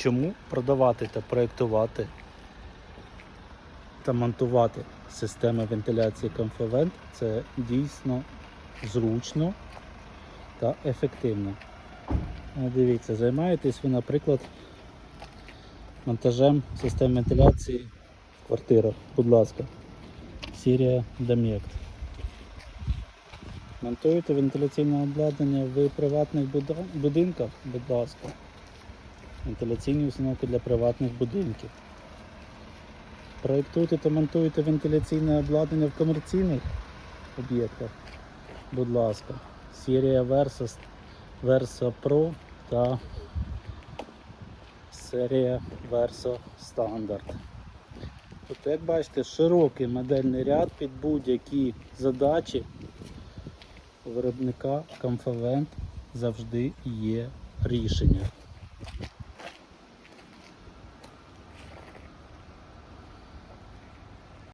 Чому продавати та проєктувати та монтувати системи вентиляції Comfort це дійсно зручно та ефективно. Дивіться, займаєтесь ви, наприклад, монтажем систем вентиляції в квартирах. Будь ласка, серія Домєкт. Монтуєте вентиляційне обладнання в приватних будинках, будь ласка. Вентиляційні установки для приватних будинків. Проєктуєте та монтуєте вентиляційне обладнання в комерційних об'єктах. Будь ласка. Серія Versa, Versa Pro та серія Versa Standard. Тобто, як бачите, широкий модельний ряд під будь-які задачі у виробника Comfavent завжди є рішення.